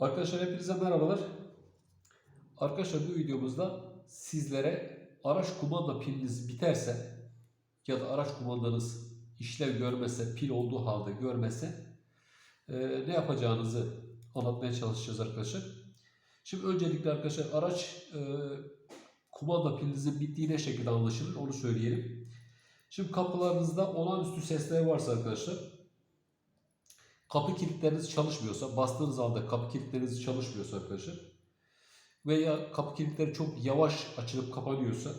Arkadaşlar hepinize merhabalar. Arkadaşlar bu videomuzda sizlere araç kumanda piliniz biterse ya da araç kumandanız işlev görmese, pil olduğu halde görmese e, ne yapacağınızı anlatmaya çalışacağız arkadaşlar. Şimdi öncelikle arkadaşlar araç e, kumanda pilinizin bittiği ne şekilde anlaşılır onu söyleyelim. Şimdi kapılarınızda olağanüstü sesler varsa arkadaşlar kapı kilitleriniz çalışmıyorsa, bastığınız halde kapı kilitleriniz çalışmıyorsa arkadaşlar veya kapı kilitleri çok yavaş açılıp kapanıyorsa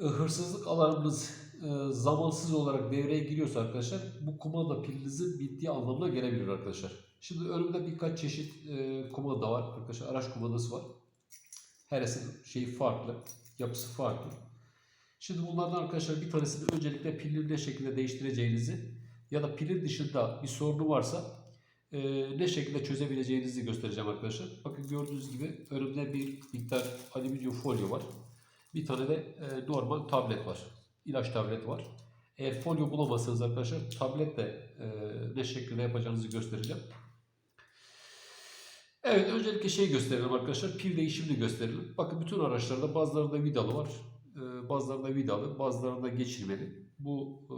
e, hırsızlık alarmınız e, zamansız olarak devreye giriyorsa arkadaşlar bu kumanda pilinizin bittiği anlamına gelebilir arkadaşlar. Şimdi önümde birkaç çeşit e, kumanda var arkadaşlar. Araç kumandası var. Herisi şeyi farklı, yapısı farklı. Şimdi bunlardan arkadaşlar bir tanesini öncelikle pilini ne şekilde değiştireceğinizi ya da pilin dışında bir sorunu varsa e, ne şekilde çözebileceğinizi göstereceğim arkadaşlar. Bakın gördüğünüz gibi önümde bir miktar alüminyum folyo var. Bir tane de e, normal tablet var. İlaç tableti var. Eğer folyo bulamazsanız arkadaşlar tabletle e, ne şekilde yapacağınızı göstereceğim. Evet öncelikle şey gösterelim arkadaşlar. Pil değişimini gösterelim. Bakın bütün araçlarda bazılarında vidalı var. E, Bazılarında vidalı, bazılarında geçirmeli. Bu e,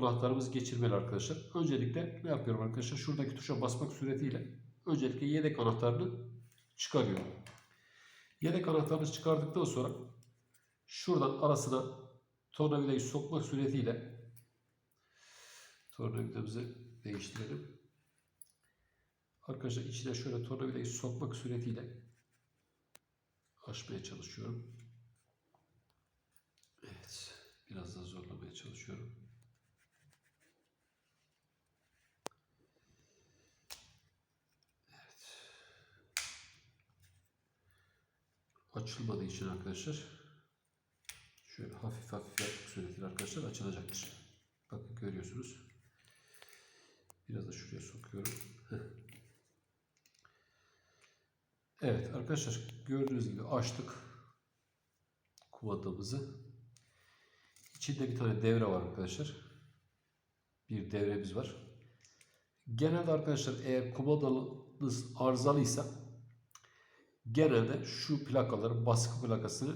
anahtarımız geçirmeli arkadaşlar. Öncelikle ne yapıyorum arkadaşlar? Şuradaki tuşa basmak suretiyle öncelikle yedek anahtarını çıkarıyorum. Yedek anahtarını çıkardıktan sonra şuradan arasına tornavidayı sokmak suretiyle tornavidamızı değiştirelim. Arkadaşlar içine şöyle tornavidayı sokmak suretiyle açmaya çalışıyorum. Biraz daha zorlamaya çalışıyorum. Evet. Açılmadığı için arkadaşlar şöyle hafif hafif yapmak suretiyle arkadaşlar açılacaktır. Bakın görüyorsunuz. Biraz da şuraya sokuyorum. Evet arkadaşlar gördüğünüz gibi açtık kumandamızı. İçinde bir tane devre var arkadaşlar. Bir devremiz var. Genelde arkadaşlar eğer kumandanız arızalıysa genelde şu plakaların baskı plakasını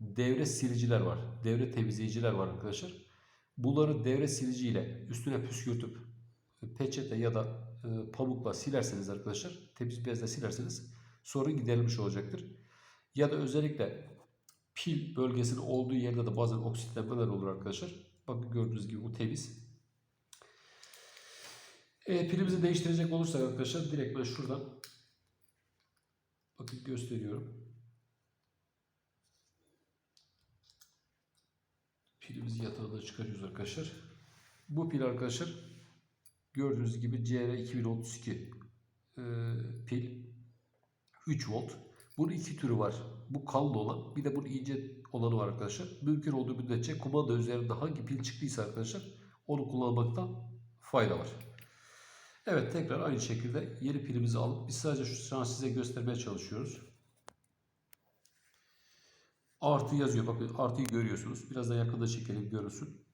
devre siliciler var. Devre temizleyiciler var arkadaşlar. Bunları devre siliciyle üstüne püskürtüp peçete ya da e, pamukla silerseniz arkadaşlar temiz bezle silerseniz sorun giderilmiş olacaktır. Ya da özellikle pil bölgesinin olduğu yerde de bazen oksitlenmeler olur arkadaşlar. Bakın gördüğünüz gibi bu temiz. E, pilimizi değiştirecek olursak arkadaşlar direkt ben şuradan bakın gösteriyorum. Pilimizi yatağından çıkarıyoruz arkadaşlar. Bu pil arkadaşlar gördüğünüz gibi CR2032 e, pil 3 volt. Bunun iki türü var. Bu kalın olan bir de bunun ince olanı var arkadaşlar. Mümkün olduğu müddetçe kumanda üzerinde hangi pil çıktıysa arkadaşlar onu kullanmakta fayda var. Evet tekrar aynı şekilde yeni pilimizi alıp biz sadece şu an size göstermeye çalışıyoruz. Artı yazıyor. Bakın artıyı görüyorsunuz. Biraz da yakında çekelim görürsün.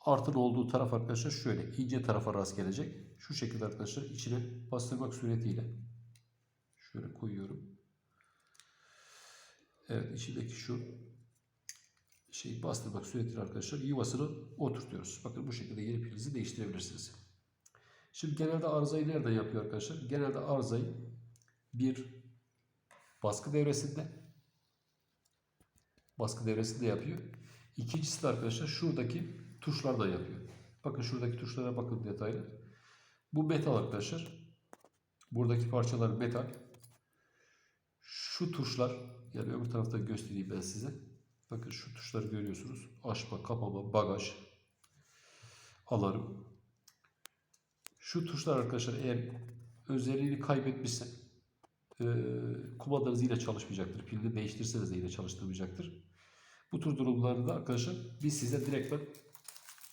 Artın olduğu taraf arkadaşlar şöyle ince tarafa rast gelecek. Şu şekilde arkadaşlar içine bastırmak suretiyle şöyle koyuyorum. Evet içindeki şu şeyi bastırmak suretiyle arkadaşlar yuvasını oturtuyoruz. Bakın bu şekilde yeni pilinizi değiştirebilirsiniz. Şimdi genelde arızayı nereden yapıyor arkadaşlar? Genelde arızayı bir baskı devresinde baskı devresinde yapıyor. İkincisi de arkadaşlar şuradaki tuşlardan yapıyor. Bakın şuradaki tuşlara bakın detaylı. Bu metal arkadaşlar. Buradaki parçalar metal. Şu tuşlar yani öbür tarafta göstereyim ben size. Bakın şu tuşları görüyorsunuz. Açma, kapama, bagaj, alarm. Şu tuşlar arkadaşlar eğer özelliğini kaybetmişse e, kumandanız yine çalışmayacaktır. Pilini değiştirseniz de yine çalıştırmayacaktır. Bu tür durumlarda arkadaşlar biz size direktmen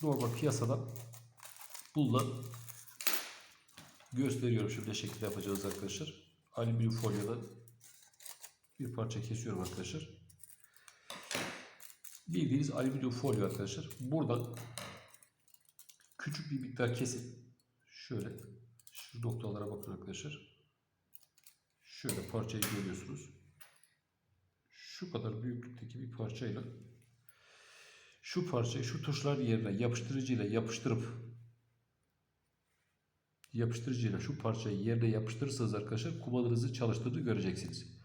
normal piyasada bulunan gösteriyorum. Ne şekilde yapacağız arkadaşlar. Alüminyum folyoda bir parça kesiyorum arkadaşlar. Bildiğiniz alüminyum folyo arkadaşlar. Buradan küçük bir miktar kesip şöyle Şu noktalara bakın arkadaşlar. Şöyle parçayı görüyorsunuz. Şu kadar büyüklükteki bir parçayla şu parçayı şu tuşlar yerine yapıştırıcıyla yapıştırıp yapıştırıcıyla şu parçayı yerine yapıştırırsanız arkadaşlar kumandanızı çalıştığını göreceksiniz.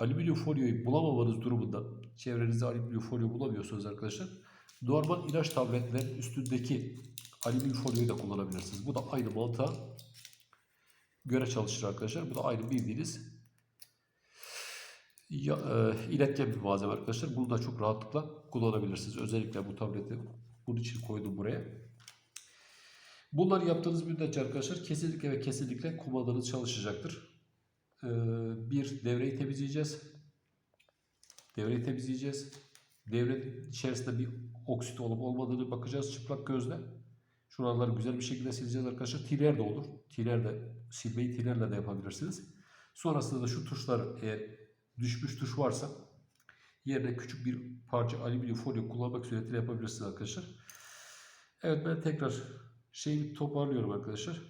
Alüminyum folyoyu bulamamanız durumunda çevrenizde alüminyum folyo bulamıyorsanız arkadaşlar normal ilaç tabletlerin üstündeki alüminyum folyoyu da kullanabilirsiniz. Bu da aynı mantığa göre çalışır arkadaşlar. Bu da aynı bildiğiniz ya, e, iletken bir malzeme arkadaşlar. Bunu da çok rahatlıkla kullanabilirsiniz. Özellikle bu tableti bunun için koydum buraya. Bunları yaptığınız müddetçe arkadaşlar kesinlikle ve kesinlikle kumandanız çalışacaktır. Ee, bir devreyi temizleyeceğiz. Devreyi temizleyeceğiz. Devrenin içerisinde bir oksit olup olmadığını bakacağız çıplak gözle. Şuraları güzel bir şekilde sileceğiz arkadaşlar. Tiner de olur. Tiner de silmeyi tinerle de yapabilirsiniz. Sonrasında da şu tuşlar eğer düşmüş tuş varsa yerine küçük bir parça alüminyum folyo kullanmak suretiyle yapabilirsiniz arkadaşlar. Evet ben tekrar şeyi toparlıyorum arkadaşlar.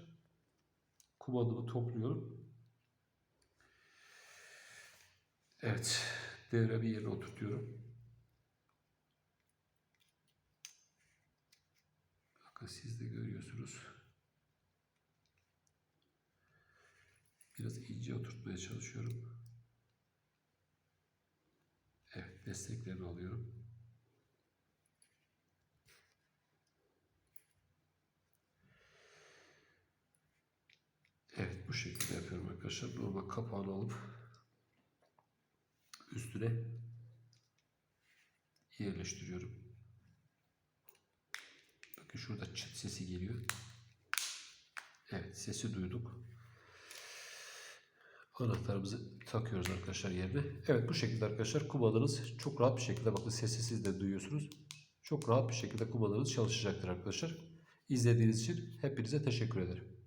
Kumandamı topluyorum. Evet. Devremi yerine oturtuyorum. Bakın siz de görüyorsunuz. Biraz ince oturtmaya çalışıyorum. Evet, desteklerini alıyorum. Evet, bu şekilde yapıyorum arkadaşlar. Normal kapağını alıp üstüne yerleştiriyorum. Bakın şurada çıt sesi geliyor. Evet, sesi duyduk. Anahtarımızı takıyoruz arkadaşlar yerine. Evet bu şekilde arkadaşlar kumandanız çok rahat bir şekilde bakın sesi siz de duyuyorsunuz. Çok rahat bir şekilde kumandanız çalışacaktır arkadaşlar. İzlediğiniz için hepinize teşekkür ederim.